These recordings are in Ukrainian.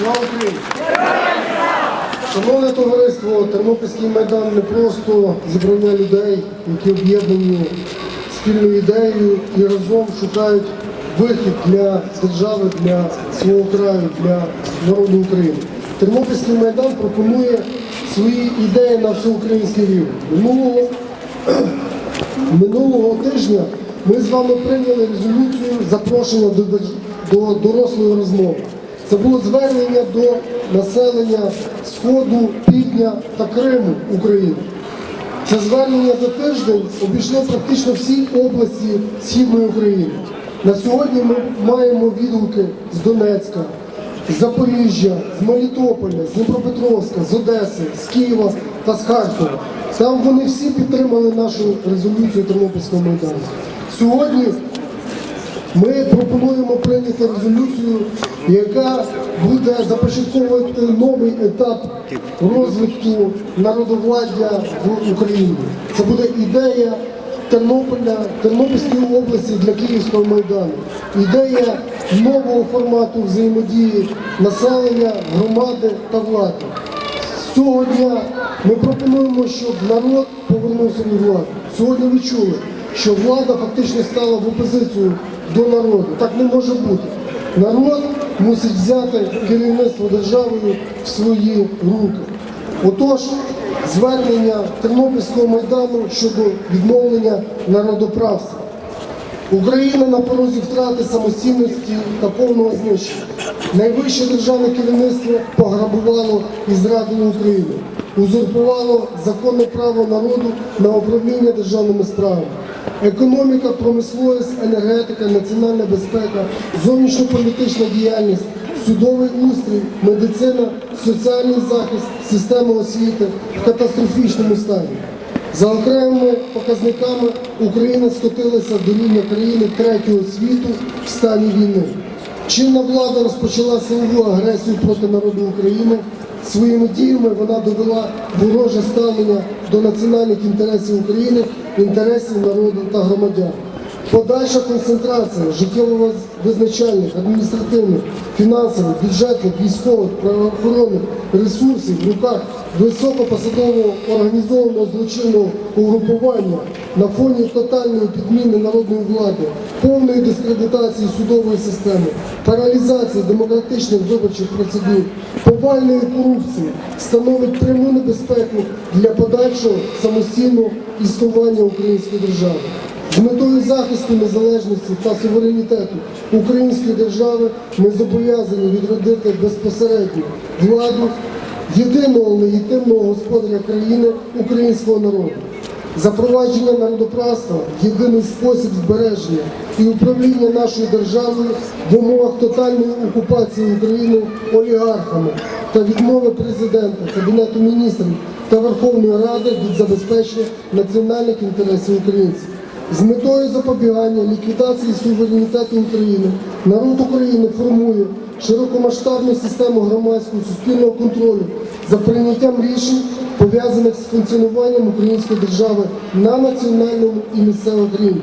Слава Україні! Шановне товариство, Тернопільський майдан не просто зібрання людей, які об'єднані спільною ідеєю і разом шукають вихід для держави, для свого краю, для народу України. Тернопільський майдан пропонує свої ідеї на всеукраїнський рівень. Минулого Минулого тижня ми з вами прийняли резолюцію запрошення до, до дорослої розмови. Це було звернення до населення Сходу, Півдня та Криму України. Це звернення за тиждень обійшло практично всі області Східної України. На сьогодні ми маємо відгуки з Донецька, з Запоріжжя, з Мелітополя, з Дніпропетровська, з Одеси, з Києва та з Харкова. Там вони всі підтримали нашу резолюцію Тернопільського майдану. Сьогодні ми пропонуємо прийняти резолюцію, яка буде започатковувати новий етап розвитку народовладдя в Україні. Це буде ідея Тернополя, Тернопільської області для Київського майдану. Ідея нового формату взаємодії населення, громади та влади. З цього дня ми пропонуємо, щоб народ повернув собі владу. Сьогодні ви чули, що влада фактично стала в опозицію до народу. Так не може бути. Народ мусить взяти керівництво державою в свої руки. Отож, звернення Тернопільського майдану щодо відновлення народоправства. Україна на порозі втрати самостійності та повного знищення. Найвище державне керівництво пограбувало і зрадило Україну, узурпувало законне право народу на управління державними справами. Економіка, промисловість, енергетика, національна безпека, зовнішньополітична діяльність, судовий устрій, медицина, соціальний захист, система освіти в катастрофічному стані. За окремими показниками Україна скотилася до рівня країни третього світу в стані війни. Чинна влада розпочала силову агресію проти народу України. Своїми діями вона довела вороже ставлення до національних інтересів України, інтересів народу та громадян. Подальша концентрація життєво визначальних, адміністративних, фінансових, бюджетних, військових, правоохоронних ресурсів в руках високопосадового організованого злочинного угрупування на фоні тотальної підміни народної влади, повної дискредитації судової системи, паралізації демократичних виборчих процедур, повальної корупції становить пряму небезпеку для подальшого самостійного існування української держави. З метою захисту незалежності та суверенітету української держави ми зобов'язані відродити безпосередньо владу єдиного легітимного господаря країни українського народу. Запровадження народоправства єдиний спосіб збереження і управління нашою державою в умовах тотальної окупації України олігархами та відмови президента, кабінету міністрів та Верховної Ради від забезпечення національних інтересів українців. З метою запобігання ліквідації суверенітету України народ України формує широкомасштабну систему громадського суспільного контролю за прийняттям рішень, пов'язаних з функціонуванням української держави на національному і місцевому рівні.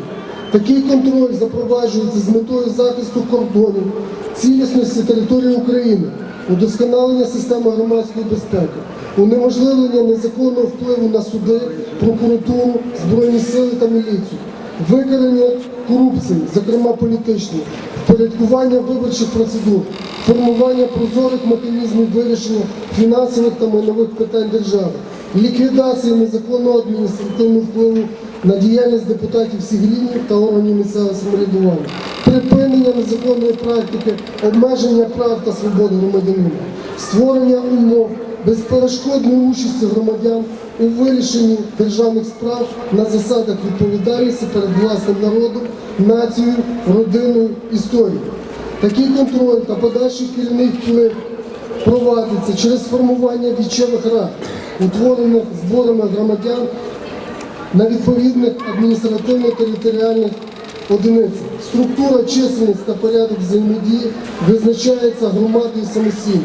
Такий контроль запроваджується з метою захисту кордонів, цілісності території України, удосконалення системи громадської безпеки, унеможливлення незаконного впливу на суди, прокуратуру, збройні сили та міліцію, викорення корупції, зокрема політичної, впорядкування виборчих процедур, формування прозорих механізмів вирішення фінансових та майнових питань держави, ліквідація незаконного адміністративного впливу на діяльність депутатів всіх рівнів та органів місцевого самоврядування, припинення незаконної практики, обмеження прав та свободи громадянина, створення умов безперешкодної участі громадян у вирішенні державних справ на засадах відповідальності перед власним народом, нацією, родиною, історією. Такий контроль та подальший керівний вплив провадиться через формування вічевих рад, утворених зборами громадян на відповідних адміністративно-територіальних одиницях. Структура, численність та порядок взаємодії визначається громадою самостійно.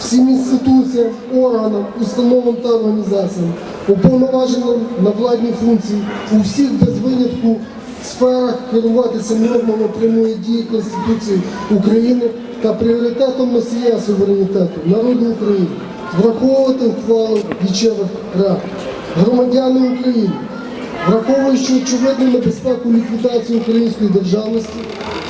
Всім інституціям, органам, установам та організаціям, уповноваженим на владні функції у всіх без винятку сферах керуватися нормами прямої дії Конституції України та пріоритетом носія суверенітету народу України враховувати ухвалу дієвих рад. Громадяни України, враховуючи очевидну небезпеку ліквідації української державності,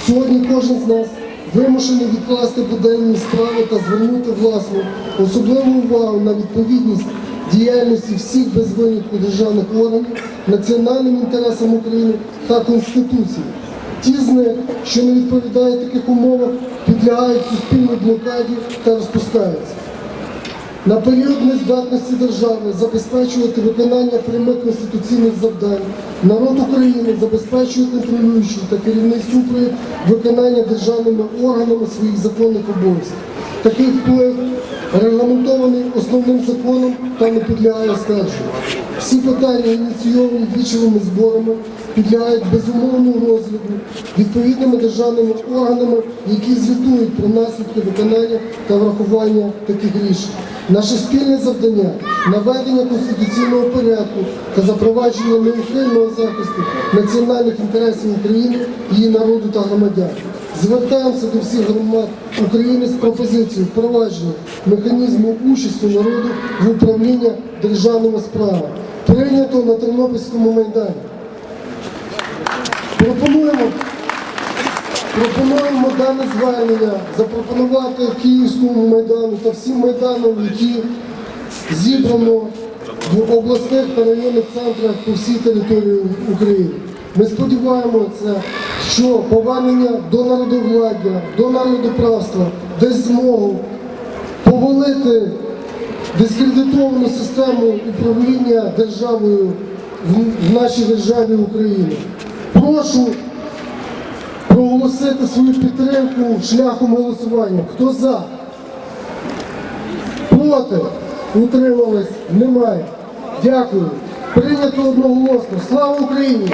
сьогодні кожен з нас вимушений відкласти буденні справи та звернути власну особливу увагу на відповідність діяльності всіх без винятку державних органів, національним інтересам України та Конституції. Ті з них, що не відповідають таких умовах, підлягають суспільній блокаді та розпускаються. На період нездатності держави забезпечувати виконання прямих конституційних завдань, народ України забезпечує контролюючий та керівний супровід виконання державними органами своїх законних обов'язків. Такий вплив регламентований основним законом та не підлягає оскарженню. Всі питання, ініційовані вічовими зборами, підлягають безумовному розгляду відповідними державними органами, які звітують про наслідки виконання та врахування таких рішень. Наше спільне завдання наведення конституційного порядку та запровадження неухильного захисту національних інтересів України, її народу та громадян. Звертаємося до всіх громад України з пропозицією впровадження механізму участі народу в управління державними справами, прийнято на Тернопільському майдані. Пропонуємо, пропонуємо дане звернення запропонувати Київському майдану та всім майданам, які зібрано в обласних та районних центрах по всій території України. Ми сподіваємося, що повернення до народовладдя, до народоправства дасть змогу повалити дискредитовану систему управління державою в, нашій державі Україні. Прошу проголосити свою підтримку шляхом голосування. Хто за? Проти? Утримались? Немає. Дякую. Прийнято одноголосно. Слава Україні!